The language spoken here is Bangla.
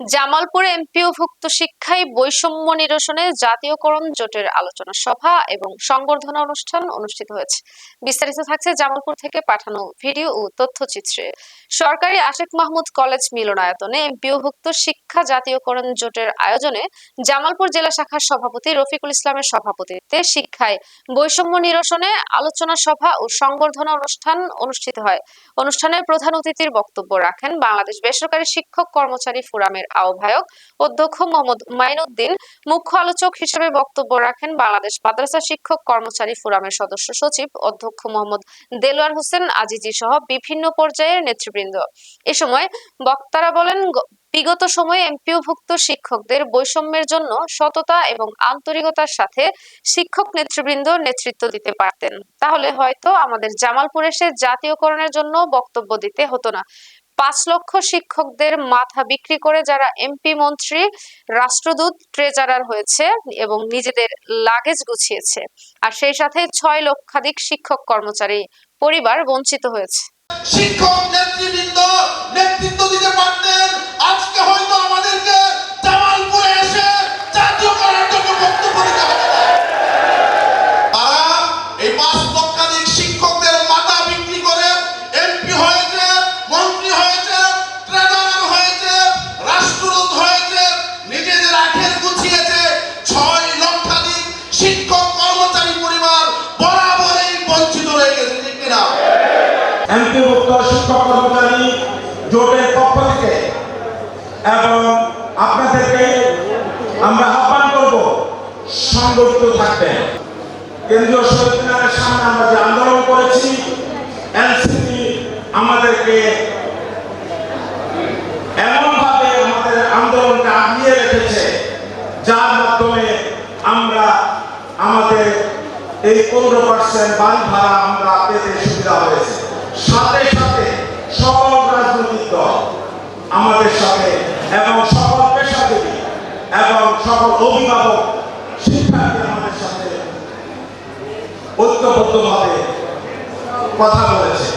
জামালপুরে এমপিওভুক্ত শিক্ষায় বৈষম্য নিরসনে জাতীয়করণ জোটের আলোচনা সভা এবং সংবর্ধনা অনুষ্ঠান অনুষ্ঠিত হয়েছে। বিস্তারিত থাকছে জামালপুর থেকে পাঠানো ভিডিও ও তথ্যচিত্রে। সরকারি আশেক মাহমুদ কলেজ মিলনায়তনে এমপিওভুক্ত শিক্ষা জাতীয়করণ জোটের আয়োজনে জামালপুর জেলা শাখার সভাপতি রফিকুল ইসলামের সভাপতিত্বে শিক্ষায় বৈষম্য নিরসনে আলোচনা সভা ও সংবর্ধনা অনুষ্ঠান অনুষ্ঠিত হয়। অনুষ্ঠানে প্রধান অতিথির বক্তব্য রাখেন বাংলাদেশ বেসরকারি শিক্ষক কর্মচারী ফোরামের আহ্বায়ক অধ্যক্ষ মোহাম্মদ মাইনুদ্দিন মুখ্য আলোচক হিসেবে বক্তব্য রাখেন বাংলাদেশ মাদ্রাসা শিক্ষক কর্মচারী ফোরামের সদস্য সচিব অধ্যক্ষ মোহাম্মদ দেলোয়ার হোসেন আজিজি সহ বিভিন্ন পর্যায়ের নেতৃবৃন্দ। এ সময় বক্তারা বলেন, বিগত সময়ে এমপিওভুক্ত শিক্ষকদের বৈষম্যের জন্য সততা এবং আন্তরিকতার সাথে শিক্ষক নেতৃবৃন্দ নেতৃত্ব দিতে পারতেন। তাহলে হয়তো আমাদের জামালপুর এসে জাতীয়করণের জন্য বক্তব্য দিতে হতো না। পাঁচ লক্ষ শিক্ষকদের মাথা বিক্রি করে যারা এমপি মন্ত্রী, রাষ্ট্রদূত ট্রেজারার হয়েছে এবং নিজেদের লাগেজ গুছিয়েছে। আর সেই সাথে ছয় লক্ষাধিক শিক্ষক কর্মচারী পরিবার বঞ্চিত হয়েছে। শিক্ষক এমপিভুক্ত শিক্ষক কর্মচারী জোটের পক্ষ থেকে এবং আপনাদেরকে আমরা আহ্বান করব, সংগঠিত থাকবেন। কেন্দ্রীয় মিনারের সামনে আমরা যে আন্দোলন করেছি, এনসিপি আমাদেরকে এমনভাবে আমাদের আন্দোলনকে আগিয়ে রেখেছে, যার মাধ্যমে আমরা আমাদের এই পনেরো পার্সেন্ট বাড়ি ভাড়া আমরা পেতে সুবিধা হয়েছে। অভিভাবকের সাথে এবং সকল পেশাকে এবং সকল অভিভাবক শিক্ষার্থী আমাদের সাথে ঐক্যবদ্ধভাবে কথা বলেছে।